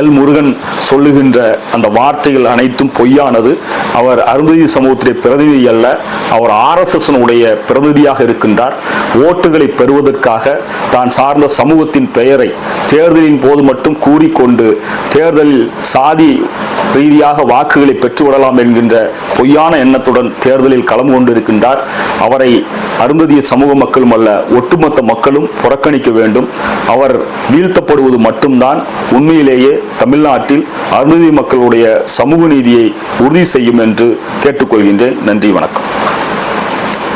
L Murugan சொல்லுகின்ற அந்த வார்த்தைகள் அனைத்தும் பொய்யானது. அவர் அருந்ததி சமூகத்திலே பிரதிநிதி அல்ல அவர் ஆர்எஸ்எஸ்னுடைய பிரதிநிதியாக இருக்கின்றார். ஓட்டுகளை பெறுவதற்காக தான் சார்ந்த சமூகத்தின் பெயரை தேர்தலின் போது மட்டும் கூறிக்கொண்டு தேர்தலில் சாதி ரீதியாக வாக்குகளை பெற்றுவிடலாம் என்கின்ற பொய்யான எண்ணத்துடன் தேர்தலில் கலந்து கொண்டிருக்கின்றார். அவரை அருந்ததிய சமூக மக்களும் அல்ல ஒட்டுமொத்த மக்களும் புறக்கணிக்க வேண்டும். அவர் வீழ்த்தப்படுவது மட்டும்தான் உண்மையிலேயே தமிழ்நாட்டில் அருந்ததி மக்களுடைய சமூக நீதியை உறுதி செய்யும் என்று கேட்டுக்கொள்கின்றேன். நன்றி வணக்கம்.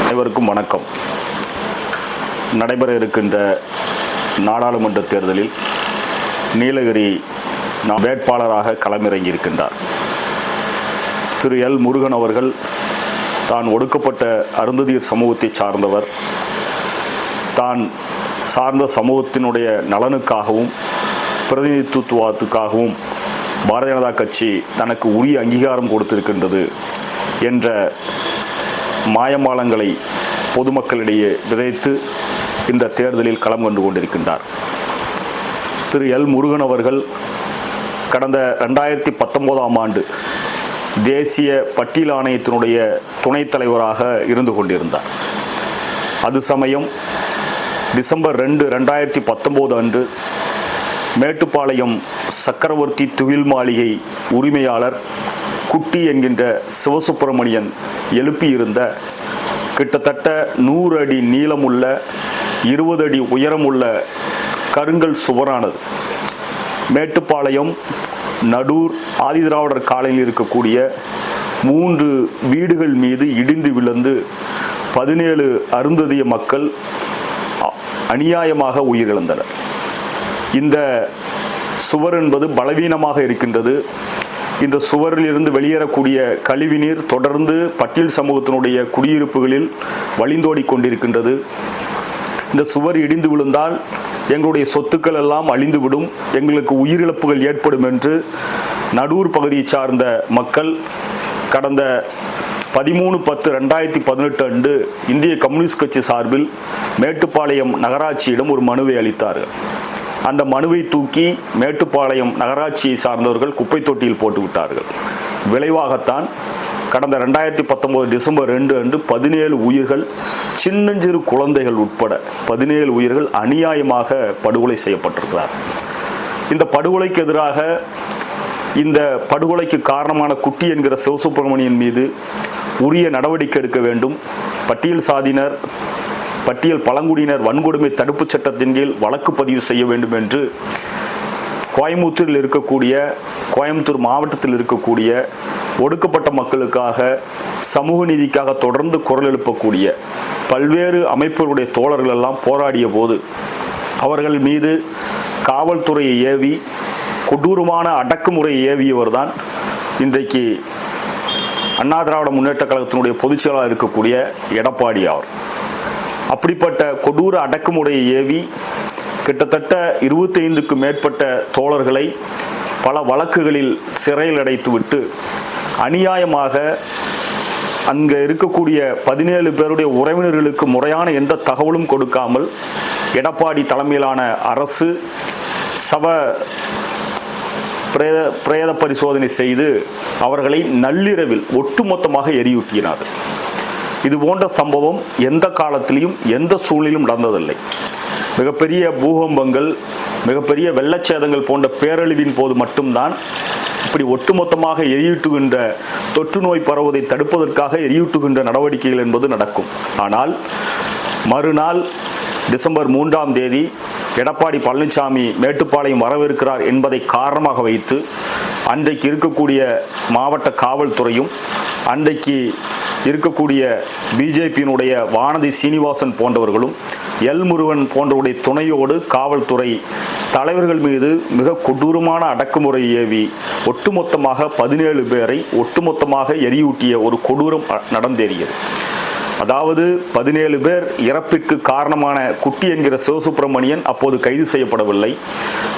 அனைவருக்கும் வணக்கம். நடைபெற இருக்கின்ற நாடாளுமன்ற தேர்தலில் நீலகிரி நாம் வேட்பாளராக களமிறங்கி இருக்கின்றார் திரு எல் முருகன் அவர்கள் தான் ஒடுக்கப்பட்ட அருந்ததியர் சமூகத்தை சார்ந்தவர். தான் சார்ந்த சமூகத்தினுடைய நலனுக்காகவும் பிரதிநிதித்துவத்துக்காகவும் பாரதிய ஜனதா கட்சி தனக்கு உரிய அங்கீகாரம் கொடுத்திருக்கின்றது என்ற மாயமாலங்களை பொதுமக்களிடையே விதைத்து இந்த தேர்தலில் களம் கண்டு கொண்டிருக்கின்றார். திரு எல் முருகன் அவர்கள் கடந்த ரெண்டாயிரத்தி பத்தொம்போதாம் ஆண்டு தேசிய பட்டியல் ஆணையத்தினுடைய துணைத் தலைவராக இருந்து கொண்டிருந்தார். அது சமயம் டிசம்பர் ரெண்டு ரெண்டாயிரத்தி பத்தொம்போது அன்று மேட்டுப்பாளையம் சக்கரவர்த்தி துகில் மாளிகை உரிமையாளர் குட்டி என்கின்ற சிவசுப்பிரமணியன் எழுப்பியிருந்த கிட்டத்தட்ட நூறு அடி நீளமுள்ள இருபது அடி உயரமுள்ள கருங்கல் சுவரானது. மேட்டுப்பாளையம் நடூர் ஆதிதிராவிடர் காலையில் இருக்கக்கூடிய மூன்று வீடுகள் மீது இடிந்து விழுந்து பதினேழு அருந்ததிய மக்கள் அ- அநியாயமாக உயிரிழந்தனர். இந்த சுவர் என்பது பலவீனமாக இருக்கின்றது. இந்த சுவரிலிருந்து வெளியேறக்கூடிய கழிவுநீர் தொடர்ந்து பட்டியல் சமூகத்தினுடைய குடியிருப்புகளில் வழிந்தோடி கொண்டிருக்கின்றது. இந்த சுவர் இடிந்து விழுந்தால் எங்களுடைய சொத்துக்கள் எல்லாம் அழிந்துவிடும். எங்களுக்கு உயிரிழப்புகள் ஏற்படும் என்று நடூர் பகுதியை சார்ந்த மக்கள் கடந்த பதிமூணு பத்து ரெண்டாயிரத்தி பதினெட்டு அன்று இந்திய கம்யூனிஸ்ட் கட்சி சார்பில் மேட்டுப்பாளையம் நகராட்சியிடம் ஒரு மனுவை அளித்தார்கள். அந்த மனுவை தூக்கி மேட்டுப்பாளையம் நகராட்சியை சார்ந்தவர்கள் குப்பை தொட்டியில் போட்டு விட்டார்கள். விளைவாகத்தான் கடந்த ரெண்டாயிரத்தி பத்தொம்போது டிசம்பர் ரெண்டு அன்று பதினேழு உயிர்கள் சின்னஞ்சிறு குழந்தைகள் உட்பட பதினேழு உயிர்கள் அநியாயமாக படுகொலை செய்யப்பட்டிருக்கிறார். இந்த படுகொலைக்கு எதிராக இந்த படுகொலைக்கு காரணமான குட்டி என்கிற சிவசுப்பிரமணியன் மீது உரிய நடவடிக்கை எடுக்க வேண்டும். பட்டியல் சாதியினர் பட்டியல் பழங்குடியினர் வன்கொடுமை தடுப்புச் சட்டத்தின் கீழ் வழக்கு பதிவு செய்ய வேண்டும் என்று கோயம்புத்தூரில் இருக்கக்கூடிய கோயம்புத்தூர் மாவட்டத்தில் இருக்கக்கூடிய ஒடுக்கப்பட்ட மக்களுக்காக சமூக நீதிக்காக தொடர்ந்து குரல் எழுப்பக்கூடிய பல்வேறு அமைப்புகளுடைய தோழர்கள் எல்லாம் போராடிய போது அவர்கள் மீது காவல்துறையை ஏவி கொடூரமான அடக்குமுறையை ஏவியவர் தான் இன்றைக்கு அண்ணா திராவிட முன்னேற்ற கழகத்தினுடைய பொதுச் செயலாளர் இருக்கக்கூடிய எடப்பாடி அவர் அப்படிப்பட்ட கொடூர அடக்குமுறையை ஏவி கிட்டத்தட்ட இருபத்தைந்துக்கும் மேற்பட்ட தோழர்களை பல வழக்குகளில் சிறையில் அடைத்துவிட்டு அநியாயமாக அங்கே இருக்கக்கூடிய பதினேழு பேருடைய உறவினர்களுக்கு முறையான எந்த தகவலும் கொடுக்காமல் எடப்பாடி தலைமையிலான அரசு சவ பிரேத பிரேத பரிசோதனை செய்து அவர்களை நள்ளிரவில் ஒட்டுமொத்தமாக எரியூட்டினார் இது போன்ற சம்பவம் எந்த காலத்திலையும் எந்த சூழ்நிலையும் நடந்ததில்லை. மிகப்பெரிய பூகம்பங்கள் மிகப்பெரிய வெள்ளச்சேதங்கள் போன்ற பேரழிவின் போது மட்டும்தான் இப்படி ஒட்டுமொத்தமாக எரியூட்டுகின்ற தொற்று நோய் பரவுவதை தடுப்பதற்காக எரியூட்டுகின்ற நடவடிக்கைகள் என்பது நடக்கும். ஆனால் மறுநாள் டிசம்பர் மூன்றாம் தேதி எடப்பாடி பழனிசாமி மேட்டுப்பாளையம் வரவிருக்கிறார் என்பதை காரணமாக வைத்து அன்றைக்கு இருக்கக்கூடிய மாவட்ட காவல்துறையும் அன்றைக்கு இருக்கக்கூடிய பிஜேபியினுடைய வானதி சீனிவாசன் போன்றவர்களும் எல் முருகன் போன்றவருடைய துணையோடு காவல்துறை தலைவர்கள் மீது மிக கொடூரமான அடக்குமுறை ஏவி ஒட்டுமொத்தமாக பதினேழு பேரை ஒட்டுமொத்தமாக எரியூட்டிய ஒரு கொடூரம் நடந்தேறியது. அதாவது பதினேழு பேர் இறப்பிற்கு காரணமான குட்டி என்கிற சிவசுப்பிரமணியன் அப்போது கைது செய்யப்படவில்லை.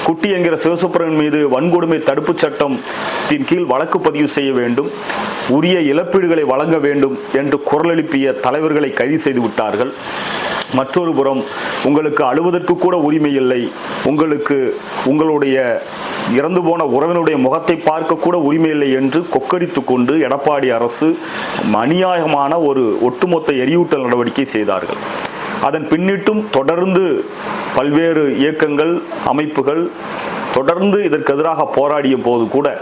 குட்டி என்கிற சிவசுப்பிரமணியன் மீது வன்கொடுமை தடுப்புச் சட்டத்தின் கீழ் வழக்கு பதிவு செய்ய வேண்டும். உரிய இழப்பீடுகளை வழங்க வேண்டும் என்று குரல் எழுப்பிய தலைவர்களை கைது செய்து விட்டார்கள். மற்றொரு புறம் உங்களுக்கு அழுவதற்கு கூட உரிமை இல்லை. உங்களுக்கு உங்களுடைய இறந்து போன உறவினுடைய முகத்தை பார்க்க கூட உரிமை இல்லை என்று கொக்கரித்து கொண்டு எடப்பாடி அரசு அநியாயமான ஒரு ஒட்டுமொத்த எரியூட்டல் நடவடிக்கை செய்தார்கள். அதன் பின்னிட்டும் தொடர்ந்து பல்வேறு இயக்கங்கள் அமைப்புகள் தொடர்ந்து இதற்கு எதிராக போராடிய போது கூட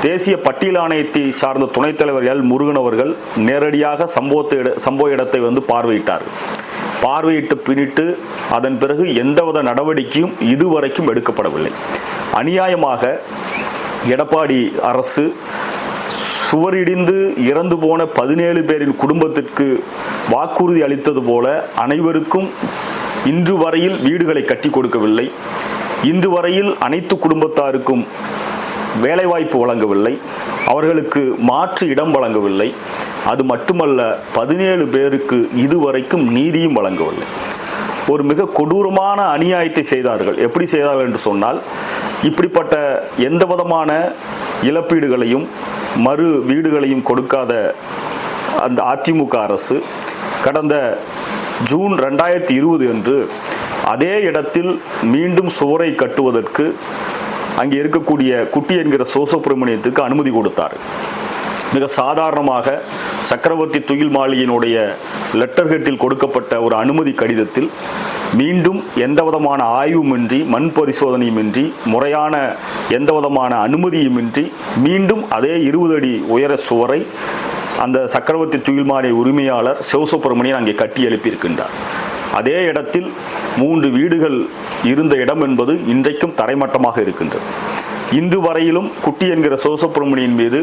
தேசிய பட்டியல் ஆணையத்தை சார்ந்த துணைத் தலைவர் எல். முருகன் அவர்கள் நேரடியாக சம்பவத்தை இட- சம்பவ இடத்தை வந்து பார்வையிட்டார்கள். பார்வையிட்டு பின்னிட்டு அதன் பிறகு எந்தவித நடவடிக்கையும் இதுவரைக்கும் எடுக்கப்படவில்லை. அநியாயமாக எடப்பாடி அரசு சுவரிடிந்து இறந்து போன பதினேழு பேரின் குடும்பத்திற்கு வாக்குறுதி அளித்தது போல அனைவருக்கும் இன்று வரையில் வீடுகளை கட்டி கொடுக்கவில்லை. இன்று வரையில் அனைத்து குடும்பத்தாருக்கும் வேலைவாய்ப்பு வழங்கவில்லை. அவர்களுக்கு மாற்று இடம் வழங்கவில்லை. அது மட்டுமல்ல பதினேழு பேருக்கு இதுவரைக்கும் நீதியும் வழங்கவில்லை. ஒரு மிக கொடூரமான அநியாயத்தை செய்தார்கள். எப்படி செய்தார்கள் என்று சொன்னால் இப்படிப்பட்ட எந்த விதமான இழப்பீடுகளையும் மறு வீடுகளையும் கொடுக்காத அந்த அதிமுக அரசு கடந்த ஜூன் ரெண்டாயிரத்தி இருபது அன்று அதே இடத்தில் மீண்டும் சுவரை கட்டுவதற்கு அங்கே இருக்கக்கூடிய குட்டி என்கிற சோசப்பிரமணியத்துக்கு அனுமதி கொடுத்தார். மிக சாதாரணமாக சக்கரவர்த்தி துயில் மாளிகையினுடைய லெட்டர் ஹெட்டில் கொடுக்கப்பட்ட ஒரு அனுமதி கடிதத்தில் மீண்டும் எந்த விதமான ஆய்வுமின்றி மண் பரிசோதனையுமின்றி முறையான எந்த விதமான அனுமதியுமின்றி மீண்டும் அதே இருபது அடி உயர சுவரை அந்த சக்கரவர்த்தி துயில் மாளிகை உரிமையாளர் சிவசுப்பிரமணியன் அங்கே கட்டி எழுப்பியிருக்கின்றார். அதே இடத்தில் மூன்று வீடுகள் இருந்த இடம் என்பது இன்றைக்கும் தரைமட்டமாக இருக்கின்றது. இந்து வரையிலும் குட்டி என்கிற சிவசுப்பிரமணியின் மீது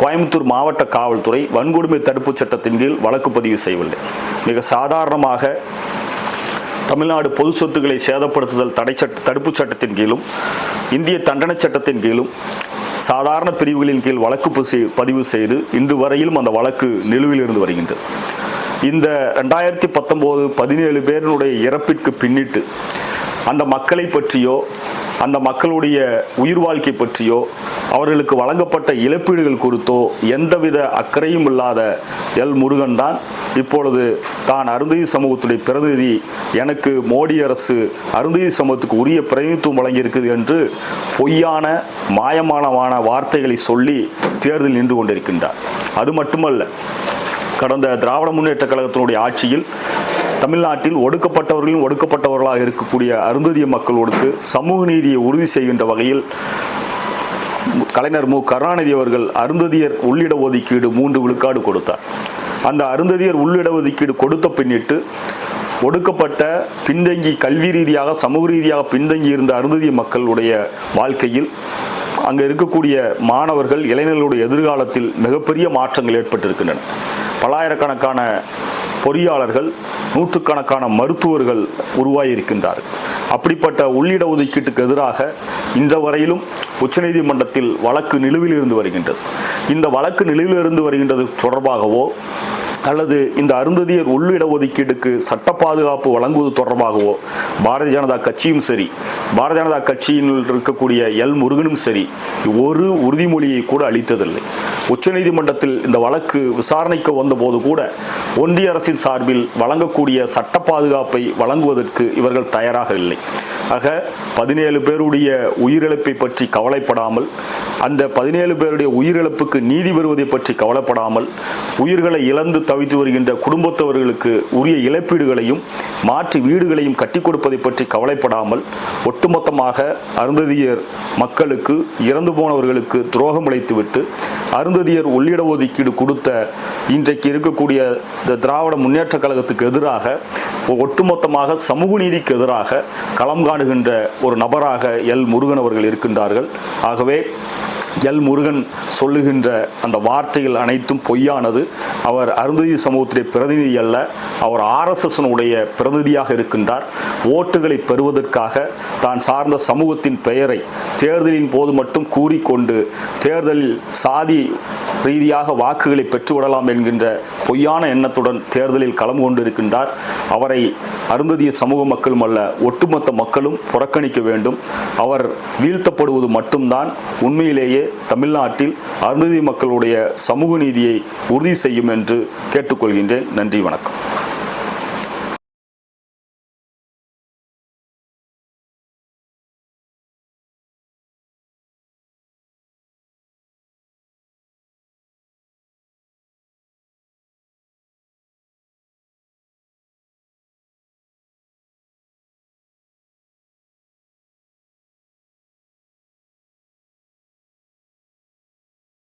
கோயம்புத்தூர் மாவட்ட காவல்துறை வன்கொடுமை தடுப்புச் சட்டத்தின் கீழ் வழக்கு பதிவு செய்யவில்லை. மிக சாதாரணமாக தமிழ்நாடு பொது சொத்துக்களை சேதப்படுத்துதல் தடை சட்ட தடுப்புச் சட்டத்தின் கீழும் இந்திய தண்டனைச் சட்டத்தின் கீழும் சாதாரண பிரிவுகளின் கீழ் வழக்கு பசி- பதிவு செய்து இன்று வரையிலும் அந்த வழக்கு நிலுவில் இருந்து வருகின்றது. இந்த ரெண்டாயிரத்தி பத்தொம்போது பதினேழு பேரினுடைய இறப்பிற்கு பின்னிட்டு அந்த மக்களை பற்றியோ அந்த மக்களுடைய உயிர் வாழ்க்கை பற்றியோ அவர்களுக்கு வழங்கப்பட்ட இழப்பீடுகள் குறித்தோ எந்தவித அக்கறையும் இல்லாத எல் முருகன் தான். இப்பொழுது தான் அருந்ததி சமூகத்துடைய பிரதிநிதி எனக்கு மோடி அரசு அருந்ததி சமூகத்துக்கு உரிய பிரதிநிதித்துவம் வழங்கியிருக்குது என்று பொய்யான மாயமானமான வார்த்தைகளை சொல்லி தேர்தலில் நின்று கொண்டிருக்கின்றார். அது மட்டுமல்ல கடந்த திராவிட முன்னேற்ற கழகத்தினுடைய ஆட்சியில் தமிழ்நாட்டில் ஒடுக்கப்பட்டவர்களும் ஒடுக்கப்பட்டவர்களாக இருக்கக்கூடிய அருந்ததிய மக்களோடுக்கு சமூக நீதியை உறுதி செய்கின்ற வகையில் கலைஞர் மு. கருணாநிதி அவர்கள் அருந்ததியர் உள்ளிட ஒதுக்கீடு மூன்று விழுக்காடு கொடுத்தார். அந்த அருந்ததியர் உள்ளிட ஒதுக்கீடு கொடுத்த பின்னிட்டு ஒடுக்கப்பட்ட பின்தங்கி கல்வி ரீதியாக சமூக ரீதியாக பின்தங்கி இருந்த அருந்ததிய மக்களுடைய வாழ்க்கையில் அங்கே இருக்கக்கூடிய மாணவர்கள் இளைஞர்களுடைய எதிர்காலத்தில் மிகப்பெரிய மாற்றங்கள் ஏற்பட்டிருக்கின்றன. பல்லாயிரக்கணக்கான பொறியாளர்கள் நூற்றுக்கணக்கான மருத்துவர்கள் உருவாகியிருக்கின்றார்கள் அப்படிப்பட்ட உள்ளிட ஒதுக்கீட்டுக்கு எதிராக இன்ற வரையிலும் உச்சநீதிமன்றத்தில் வழக்கு நிலுவில் இருந்து வருகின்றது. இந்த வழக்கு நிலுவில் இருந்து வருகின்றது தொடர்பாகவோ அல்லது இந்த அருந்ததியர் உள்ளிட ஒதுக்கீடுக்கு சட்ட பாதுகாப்பு வழங்குவது தொடர்பாகவோ பாரதிய ஜனதா கட்சியும் சரி பாரதிய ஜனதா கட்சியினுள் இருக்கக்கூடிய எல் முருகனும் சரி ஒரு உறுதிமொழியை கூட அளித்ததில்லை. உச்சநீதிமன்றத்தில் இந்த வழக்கு விசாரணைக்கு வந்தபோது கூட ஒன்றிய அரசின் சார்பில் வழங்கக்கூடிய சட்ட பாதுகாப்பை வழங்குவதற்கு இவர்கள் தயாராக இல்லை. ஆக பதினேழு பேருடைய உயிரிழப்பை பற்றி கவலைப்படாமல் அந்த பதினேழு பேருடைய உயிரிழப்புக்கு நீதி பெறுவதை பற்றி கவலைப்படாமல் உயிர்களை இழந்து தவித்து வருகின்ற குடும்பத்தவர்களுக்கு உரிய இழப்பீடுகளையும் மாற்றி வீடுகளையும் கட்டி கொடுப்பதை பற்றி கவலைப்படாமல் ஒட்டுமொத்தமாக அருந்ததியர் மக்களுக்கு இறந்து போனவர்களுக்கு துரோகம் இழைத்துவிட்டு அருந்ததியர் உள்ளிட ஒதுக்கீடு கொடுத்த இன்றைக்கு இருக்கக்கூடிய இந்த திராவிட முன்னேற்ற கழகத்துக்கு எதிராக ஒட்டுமொத்தமாக சமூக நீதிக்கு எதிராக களம் காணுகின்ற ஒரு நபராக எல் முருகன் அவர்கள் இருக்கின்றார்கள். ஆகவே எல் முருகன் சொல்லுகின்ற அந்த வார்த்தைகள் அனைத்தும் பொய்யானது. அவர் அருந்ததி சமூகத்துடைய பிரதிநிதி அல்ல. அவர் ஆர்எஸ்எஸ்னுடைய பிரதிநிதியாக இருக்கின்றார். ஓட்டுகளை பெறுவதற்காக தான் சார்ந்த சமூகத்தின் பெயரை தேர்தலின் போது மட்டும் கூறிக்கொண்டு தேர்தலில் சாதி ரீதியாக வாக்குகளை பெற்றுவிடலாம் என்கின்ற பொய்யான எண்ணத்துடன் தேர்தலில் களம் கொண்டிருக்கின்றார். அவரை அருந்ததிய சமூக மக்களும் அல்ல ஒட்டுமொத்த மக்களும் புறக்கணிக்க வேண்டும். அவர் வீழ்த்தப்படுவது மட்டும்தான் உண்மையிலேயே தமிழ்நாட்டில் அருந்ததி மக்களுடைய சமூக நீதியை உறுதி செய்யும் என்று கேட்டுக்கொள்கின்றேன். நன்றி வணக்கம்.